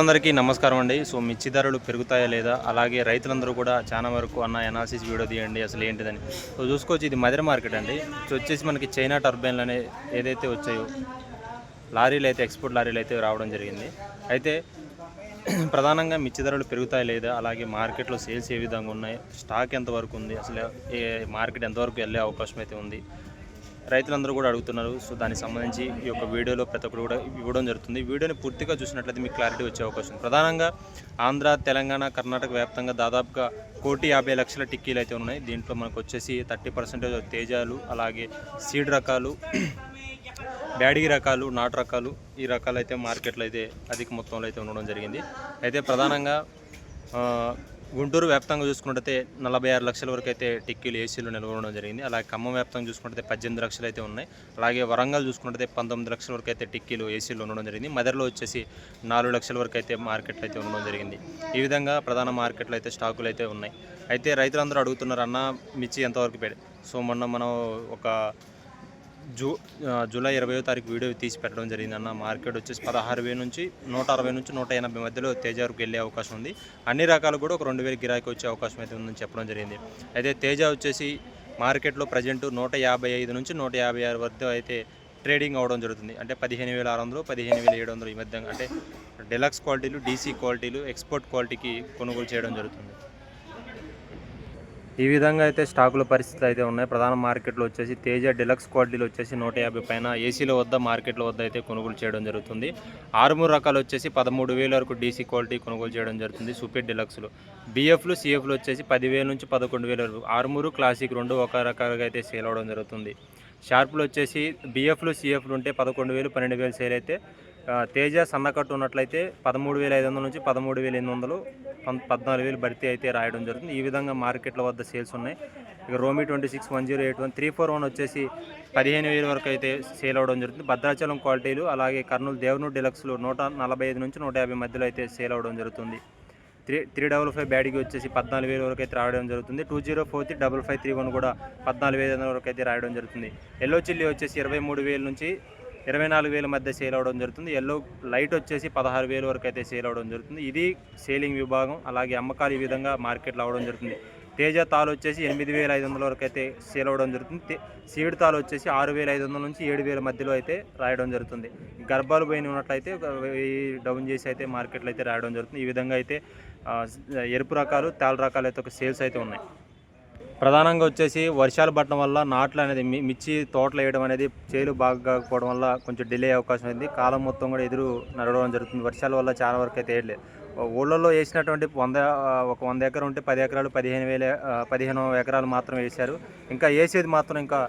అందరికీ నమస్కారం అండి. సో మిర్చి ధరలు పెరుగుతాయా లేదా? అలాగే రైతులందరూ కూడా చాలా వరకు అన్న ఎనాలిసిస్ వీడియో తీయండి అసలు ఏంటిదని. సో చూసుకోవచ్చు ఇది మదర్ మార్కెట్ అండి. సో వచ్చేసి మనకి చైనా టర్బైన్లు అనే ఏదైతే వచ్చాయో లారీలు అయితే ఎక్స్పోర్ట్ లారీలు అయితే రావడం జరిగింది. అయితే ప్రధానంగా మిర్చి ధరలు పెరుగుతాయి లేదా? అలాగే మార్కెట్లో సేల్స్ ఏ విధంగా ఉన్నాయి? స్టాక్ ఎంతవరకు ఉంది? అసలు ఏ మార్కెట్ ఎంతవరకు వెళ్ళే అవకాశం అయితే ఉంది? రైతులందరూ కూడా అడుగుతున్నారు. సో దానికి సంబంధించి ఈ యొక్క వీడియోలో ప్రతి ఒక్కరు కూడా ఇవ్వడం జరుగుతుంది. వీడియోని పూర్తిగా చూసినట్లయితే మీకు క్లారిటీ వచ్చే అవకాశం ప్రధానంగా ఆంధ్ర తెలంగాణ కర్ణాటక వ్యాప్తంగా దాదాపుగా కోటి యాభై లక్షల టిక్కీలు అయితే ఉన్నాయి. దీంట్లో మనకు వచ్చేసి థర్టీ పర్సెంటేజ్ తేజాలు అలాగే సీడ్ రకాలు బ్యాడీ రకాలు నాటు రకాలు ఈ రకాలు అయితే మార్కెట్లో అయితే అధిక మొత్తంలో అయితే ఉండడం జరిగింది. అయితే ప్రధానంగా గుంటూరు వ్యాప్తంగా చూసుకుంటే నలభై ఆరు లక్షల వరకు అయితే టిక్కీలు ఏసీలు నిల్వ ఉండడం జరిగింది. అలాగే ఖమ్మం వ్యాప్తంగా చూసుకుంటే పద్దెనిమిది లక్షలు అయితే ఉన్నాయి. అలాగే వరంగల్ చూసుకుంటే పంతొమ్మిది లక్షల వరకు అయితే టిక్కీలు ఏసీలు ఉండడం జరిగింది. మదర్లో వచ్చేసి నాలుగు లక్షల వరకు అయితే మార్కెట్లో అయితే ఉండడం జరిగింది. ఈ విధంగా ప్రధాన మార్కెట్లో అయితే స్టాకులు అయితే ఉన్నాయి. అయితే రైతులందరూ అడుగుతున్నారు అన్న మిర్చి ఎంతవరకు పెడ సో మొన్న మనం ఒక జూ జూలై ఇరవయో తారీఖు వీడియో తీసి పెట్టడం జరిగింది అన్న మార్కెట్ వచ్చేసి పదహారు వేల నుంచి నూట అరవై నుంచి నూట ఎనభై మధ్యలో తేజ వరకు వెళ్ళే అవకాశం ఉంది. అన్ని రకాలు కూడా ఒక రెండు వేల గిరాకీ వచ్చే అవకాశం అయితే ఉందని చెప్పడం జరిగింది. అయితే తేజ వచ్చేసి మార్కెట్లో ప్రజెంట్ నూట యాభై ఐదు నుంచి నూట యాభై ఆరు వద్ద అయితే ట్రేడింగ్ అవడం జరుగుతుంది. అంటే పదిహేను వేల ఆరు వందలు పదిహేను వేల ఏడు వందలు ఈ మధ్య అంటే డెలక్స్ క్వాలిటీలు డీసీ క్వాలిటీలు ఎక్స్పోర్ట్ క్వాలిటీకి కొనుగోలు చేయడం జరుగుతుంది. ఈ విధంగా అయితే స్టాకుల పరిస్థితులు అయితే ఉన్నాయి. ప్రధాన మార్కెట్లో వచ్చేసి తేజ డిలక్స్ క్వాలిటీలు వచ్చేసి నూట యాభై పైన ఏసీల వద్ద మార్కెట్ల వద్ద అయితే కొనుగోలు చేయడం జరుగుతుంది. ఆరుమూరు రకాలు వచ్చేసి పదమూడు వేల వరకు డీసీ క్వాలిటీ కొనుగోలు చేయడం జరుగుతుంది సూపర్ డిలక్స్లు బిఎఫ్లు సిఎఫ్లు వచ్చేసి పదివేల నుంచి పదకొండు వేల వరకు. ఆరుమూరు క్లాసిక్ రెండు ఒక రకాలుగా అయితే సేల్ అవడం జరుగుతుంది. షార్ప్లు వచ్చేసి బిఎఫ్లు సిఎఫ్లు ఉంటే పదకొండు వేలు పన్నెండు వేలు సేల్ అయితే తేజ సన్నకట్టు ఉన్నట్లయితే పదమూడు వేల ఐదు వందల నుంచి పదమూడు వేల ఎనిమిది వందలు పం- పద్నాలుగు వేలు భర్తీ అయితే రాయడం జరుగుతుంది. ఈ విధంగా మార్కెట్ల వద్ద సేల్స్ ఉన్నాయి. ఇక రోమి twenty six one zero eight one three four one వచ్చేసి పదిహేను వేల వరకు అయితే సేల్ అవడం జరుగుతుంది. భద్రాచలం క్వాలిటీలు అలాగే కర్నూలు దేవనూరు డిలక్స్లు నూట నలభై ఐదు నుంచి నూట యాభై మధ్యలో అయితే సేల్ అవడం జరుగుతుంది. త్రీ త్రీ డబల్ ఫైవ్ బ్యాడ్కి వచ్చేసి పద్నాలుగు వేల వరకు అయితే రావడం జరుగుతుంది. Two zero four three double five three one కూడా పద్నాలుగు వేల వరకు అయితే రాయడం జరుగుతుంది. ఎల్లో చిల్లీ వచ్చేసి ఇరవై మూడు వేల నుంచి ఇరవై నాలుగు వేల మధ్య సేల్ అవడం జరుగుతుంది. ఎల్లో లైట్ వచ్చేసి పదహారు వేల వరకు అయితే సేల్ అవడం జరుగుతుంది. ఇది సేలింగ్ విభాగం అలాగే అమ్మకాలు ఈ విధంగా మార్కెట్లో అవడం జరుగుతుంది. తేజ తాలు వచ్చేసి ఎనిమిది వేల ఐదు వందల వరకు అయితే సేల్ అవడం జరుగుతుంది. సీడ్ తాలు వచ్చేసి ఆరు వేల ఐదు వందల నుంచి ఏడు వేల మధ్యలో అయితే రాయడం జరుగుతుంది. గర్భాలు పోయిన ఉన్నట్లయితే ఒక డౌన్ చేసి అయితే మార్కెట్లో అయితే రాయడం జరుగుతుంది. ఈ విధంగా అయితే ఎరుపు రకాలు తేల రకాలు అయితే ఒక సేల్స్ అయితే ఉన్నాయి. ప్రధానంగా వచ్చేసి వర్షాలు పడటం వల్ల నాట్లు అనేది మి- మిర్చి తోటలు వేయడం అనేది చేలు బాగా కాకపోవడం వల్ల కొంచెం డిలే అవకాశం ఉంది. కాలం మొత్తం కూడా ఎదురు నడవడం జరుగుతుంది. వర్షాల వల్ల చాలా వరకు అయితే వేయలేదు ఊళ్ళల్లో వేసినటువంటి వంద ఒక వంద ఎకరం ఉంటే పది ఎకరాలు పదిహేను వేల పదిహేను ఎకరాలు మాత్రం వేశారు. ఇంకా వేసేది మాత్రం ఇంకా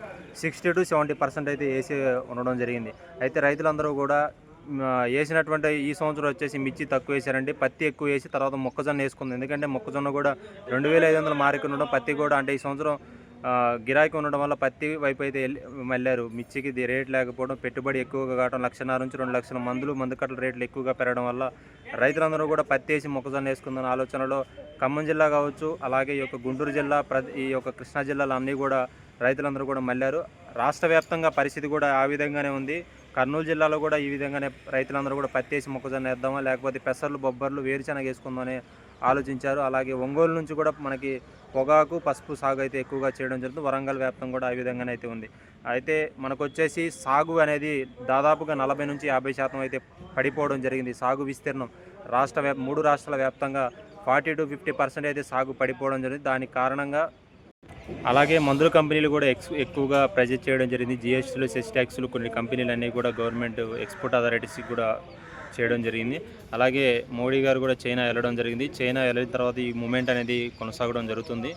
సిక్స్టీ టు సెవెంటీ పర్సెంట్ అయితే వేసి ఉండడం జరిగింది. అయితే రైతులందరూ కూడా వేసినటువంటి ఈ సంవత్సరం వచ్చేసి మిర్చి తక్కువ వేశారండి. పత్తి ఎక్కువ వేసి తర్వాత మొక్కజొన్న వేసుకుంది. ఎందుకంటే మొక్కజొన్న కూడా రెండు వేల ఐదు వందల మార్కెట్ ఉండడం పత్తి కూడా అంటే ఈ సంవత్సరం గిరాకీ ఉండడం వల్ల పత్తి వైపు అయితే వెళ్ళి- మళ్ళారు. మిర్చికి రేట్ లేకపోవడం పెట్టుబడి ఎక్కువగా కావడం లక్షన్నర నుంచి రెండు లక్షల మందులు మందు కట్టల రేట్లు ఎక్కువగా పెరగడం వల్ల రైతులందరూ కూడా పత్తి వేసి మొక్కజొన్న వేసుకుందన్న ఆలోచనలో ఖమ్మం జిల్లా కావచ్చు అలాగే ఈ యొక్క గుంటూరు జిల్లా ఈ యొక్క కృష్ణా జిల్లాలో అన్నీ కూడా రైతులందరూ కూడా మళ్ళారు. రాష్ట్ర వ్యాప్తంగా పరిస్థితి కూడా ఆ విధంగానే ఉంది. కర్నూలు జిల్లాలో కూడా ఈ విధంగానే రైతులందరూ కూడా పత్తి వేసి మొక్కజొన్న వేద్దామా లేకపోతే పెసర్లు బొబ్బర్లు వేరుశెనగ వేసుకుందామని ఆలోచించారు. అలాగే ఒంగోలు నుంచి కూడా మనకి పొగాకు పసుపు సాగు అయితే ఎక్కువగా చేయడం జరుగుతుంది. వరంగల్ వ్యాప్తం కూడా ఆ విధంగానే అయితే ఉంది. అయితే మనకు వచ్చేసి సాగు అనేది దాదాపుగా నలభై నుంచి యాభై శాతం అయితే పడిపోవడం జరిగింది. సాగు విస్తీర్ణం రాష్ట్ర వ్యాప్ మూడు రాష్ట్రాల వ్యాప్తంగా ఫార్టీ టు ఫిఫ్టీ పర్సెంట్ అయితే సాగు పడిపోవడం జరిగింది. దానికి కారణంగా అలాగే మందుల కంపెనీలు కూడా ఎక్స్ ఎక్కువగా ప్రెజెంట్ చేయడం జరిగింది. జిఎస్టీలు సెస్ ట్యాక్స్లు కొన్ని కంపెనీలు అన్నీ కూడా గవర్నమెంట్ ఎక్స్పోర్ట్ అథారిటీస్కి కూడా చేయడం జరిగింది. అలాగే మోడీ గారు కూడా చైనా వెళ్ళడం జరిగింది. చైనా వెళ్ళిన తర్వాత ఈ మూమెంట్ అనేది కొనసాగడం జరుగుతుంది.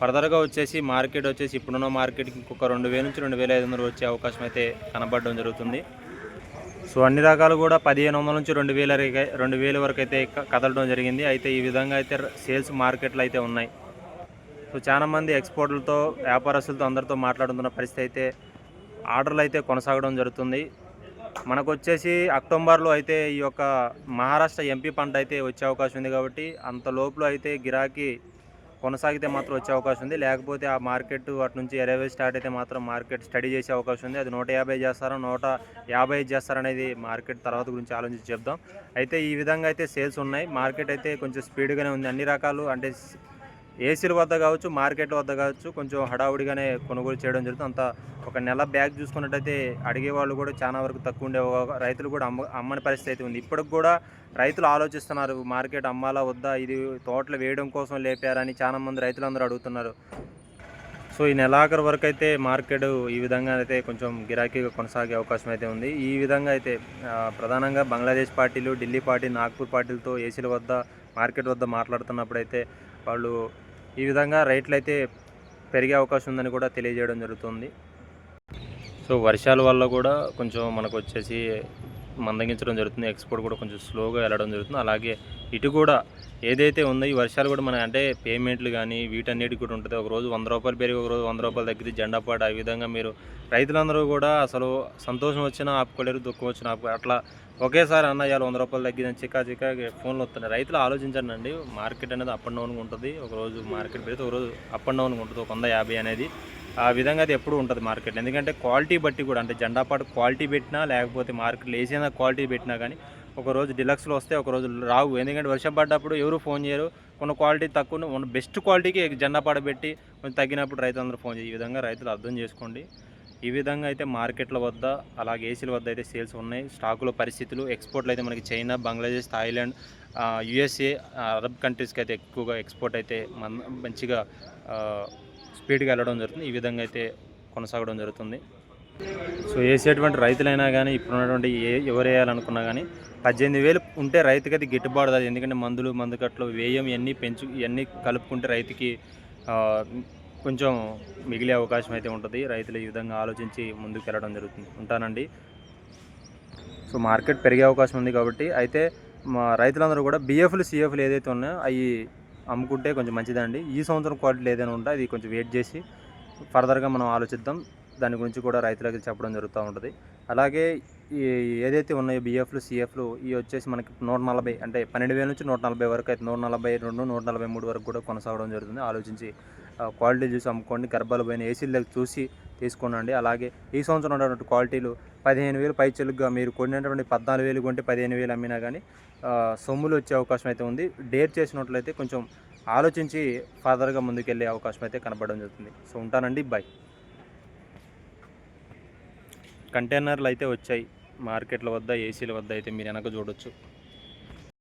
ఫర్దర్గా వచ్చేసి మార్కెట్ వచ్చేసి ఇప్పుడున్న మార్కెట్కి ఇంకొక రెండు వేల నుంచి రెండు వేల ఐదు వందలు వచ్చే అవకాశం అయితే కనబడడం జరుగుతుంది. సో అన్ని రకాలు కూడా పదిహేను వందల నుంచి రెండు వేల రెండు వేల వరకు అయితే కదలడం జరిగింది. అయితే ఈ విధంగా అయితే సేల్స్ మార్కెట్లు అయితే ఉన్నాయి. సో చాలా మంది ఎక్స్పోర్ట్లతో వ్యాపారస్తులతో అందరితో మాట్లాడుతున్న పరిస్థితి అయితే ఆర్డర్లు అయితే కొనసాగడం జరుగుతుంది. మనకు వచ్చేసి అక్టోబర్లో అయితే ఈ యొక్క మహారాష్ట్ర ఎంపీ పంట అయితే వచ్చే అవకాశం ఉంది కాబట్టి అంత లోపల అయితే గిరాకీ కొనసాగితే మాత్రం వచ్చే అవకాశం ఉంది. లేకపోతే ఆ మార్కెట్ అటు నుంచి ఇరవై స్టార్ట్ అయితే మాత్రం మార్కెట్ స్టడీ చేసే అవకాశం ఉంది. అది నూట యాభై చేస్తారా నూట యాభై చేస్తారనేది మార్కెట్ తర్వాత గురించి ఆలోచించి చెప్దాం. అయితే ఈ విధంగా అయితే సేల్స్ ఉన్నాయి. మార్కెట్ అయితే కొంచెం స్పీడ్గానే ఉంది. అన్ని రకాలు అంటే ఏసీల వద్ద కావచ్చు మార్కెట్ వద్ద కావచ్చు కొంచెం హడావుడిగానే కొనుగోలు చేయడం జరుగుతుంది. అంత ఒక నెల బ్యాగ్ చూసుకున్నట్టయితే అడిగే వాళ్ళు కూడా చాలా వరకు తక్కువ ఉండే రైతులు కూడా అమ్మ అమ్మని పరిస్థితి అయితే ఉంది. ఇప్పటికి కూడా రైతులు ఆలోచిస్తున్నారు మార్కెట్ అమ్మాలా వద్దా ఇది తోటలు వేయడం కోసం లేపారని చాలామంది రైతులందరూ అడుగుతున్నారు. సో ఈ నెలాఖరు వరకు అయితే మార్కెట్ ఈ విధంగా అయితే కొంచెం గిరాకీగా కొనసాగే అవకాశం అయితే ఉంది. ఈ విధంగా అయితే ప్రధానంగా బంగ్లాదేశ్ పార్టీలు ఢిల్లీ పార్టీ నాగ్పూర్ పార్టీలతో ఏసీల వద్ద మార్కెట్ వద్ద మాట్లాడుతున్నప్పుడు అయితే వాళ్ళు ఈ విధంగా రేట్లు అయితే పెరిగే అవకాశం ఉందని కూడా తెలియజేయడం జరుగుతుంది. సో వర్షాల వల్ల కూడా కొంచెం మనకు వచ్చేసి మందగించడం జరుగుతుంది ఎక్స్పోర్ట్ కూడా కొంచెం స్లోగా వెళ్ళడం జరుగుతుంది. అలాగే ఇటు కూడా ఏదైతే ఉందో ఈ వర్షాలు కూడా మన అంటే పేమెంట్లు కానీ వీటన్నిటి కూడా ఉంటుంది. ఒక రోజు వంద రూపాయలు పెరిగి ఒక రోజు వంద రూపాయలు తగ్గితే జెండా పాట ఆ విధంగా మీరు రైతులందరూ కూడా అసలు సంతోషం వచ్చినా ఆపుకోలేరు దుఃఖం వచ్చినా ఆపుకో అట్లా ఒకేసారి అన్న ఇవాళ వంద రూపాయలు తగ్గిందని చికా చికా ఫోన్లు వస్తున్నాయి. రైతులు ఆలోచించండి అండి మార్కెట్ అనేది అప్ అండ్ డౌన్గా ఉంటుంది. ఒక రోజు మార్కెట్ పెడితే ఒక రోజు అప్ అండ్ డౌన్గా ఉంటుంది. ఒక వంద యాభై అనేది ఆ విధంగా అది ఎప్పుడు ఉంటుంది మార్కెట్ ఎందుకంటే క్వాలిటీ బట్టి కూడా అంటే జెండాపాటు క్వాలిటీ పెట్టినా లేకపోతే మార్కెట్లో వేసిన క్వాలిటీ పెట్టినా కానీ ఒక రోజు డిలక్స్లో వస్తే ఒకరోజు రావు. ఎందుకంటే వర్షం పడ్డప్పుడు ఎవరు ఫోన్ చేయరు. కొన్ని క్వాలిటీ తక్కువ ఉన్న బెస్ట్ క్వాలిటీకి జెండా పాట పెట్టి కొంచెం తగ్గినప్పుడు రైతులందరూ ఫోన్ చేయి. ఈ విధంగా రైతులు అర్థం చేసుకోండి. ఈ విధంగా అయితే మార్కెట్ల వద్ద అలాగే ఏసీల వద్ద అయితే సేల్స్ ఉన్నాయి. స్టాకుల పరిస్థితులు ఎక్స్పోర్ట్లు అయితే మనకి China Bangladesh Thailand USA Arab కంట్రీస్కి అయితే ఎక్కువగా ఎక్స్పోర్ట్ అయితే మన మంచిగా స్పీడ్గా వెళ్ళడం జరుగుతుంది. ఈ విధంగా అయితే కొనసాగడం జరుగుతుంది. సో వేసేటువంటి రైతులైనా కానీ ఇప్పుడున్నటువంటి ఏ ఎవరు వేయాలనుకున్నా కానీ పద్దెనిమిది వేలు ఉంటే రైతుకి అది గిట్టుబాటు అది ఎందుకంటే మందులు మందుకట్లు వ్యయం ఇవన్నీ పెంచు ఇవన్నీ కలుపుకుంటే రైతుకి కొంచెం మిగిలే అవకాశం అయితే ఉంటుంది. రైతులు ఈ విధంగా ఆలోచించి ముందుకు వెళ్ళడం జరుగుతుంది. ఉంటానండి. సో మార్కెట్ పెరిగే అవకాశం ఉంది కాబట్టి అయితే మా రైతులందరూ కూడా బిఎఫ్లు సిఎఫ్లు ఏదైతే ఉన్నాయో అవి అమ్ముకుంటే కొంచెం మంచిదండి. ఈ సంవత్సరం క్వాలిటీ ఏదైనా ఉంటే అది కొంచెం వెయిట్ చేసి ఫర్దర్గా మనం ఆలోచిద్దాం. దాని గురించి కూడా రైతులకి చెప్పడం జరుగుతూ ఉంటుంది. అలాగే ఈ ఏదైతే ఉన్నాయో బిఎఫ్లు సిఎఫ్లు ఇవి వచ్చేసి మనకి నూట నలభై అంటే పన్నెండు వేల నుంచి నూట నలభై వరకు అయితే నూట నలభై రెండు నూట నలభై మూడు వరకు కూడా కొనసాగడం జరుగుతుంది. ఆలోచించి క్వాలిటీ చూసి అమ్ముకోండి. గర్భాలు పోయిన ఏసీలకు చూసి తీసుకోనండి. అలాగే ఈ సంవత్సరం ఉన్నటువంటి క్వాలిటీలు పదిహేను వేలు పైచెలుగా మీరు కొన్నటువంటి పద్నాలుగు వేలు కొంటే పదిహేను వేలు అమ్మినా కానీ సొమ్ములు వచ్చే అవకాశం అయితే ఉంది. డేర్ చేసినట్లయితే కొంచెం ఆలోచించి ఫర్దర్గా ముందుకెళ్ళే అవకాశం అయితే కనపడడం జరుగుతుంది. సో ఉంటానండి. బాయ్ కంటైనర్లు అయితే వచ్చాయి. మార్కెట్ల వద్ద ఏసీల వద్ద అయితే మీరు వెనక చూడొచ్చు.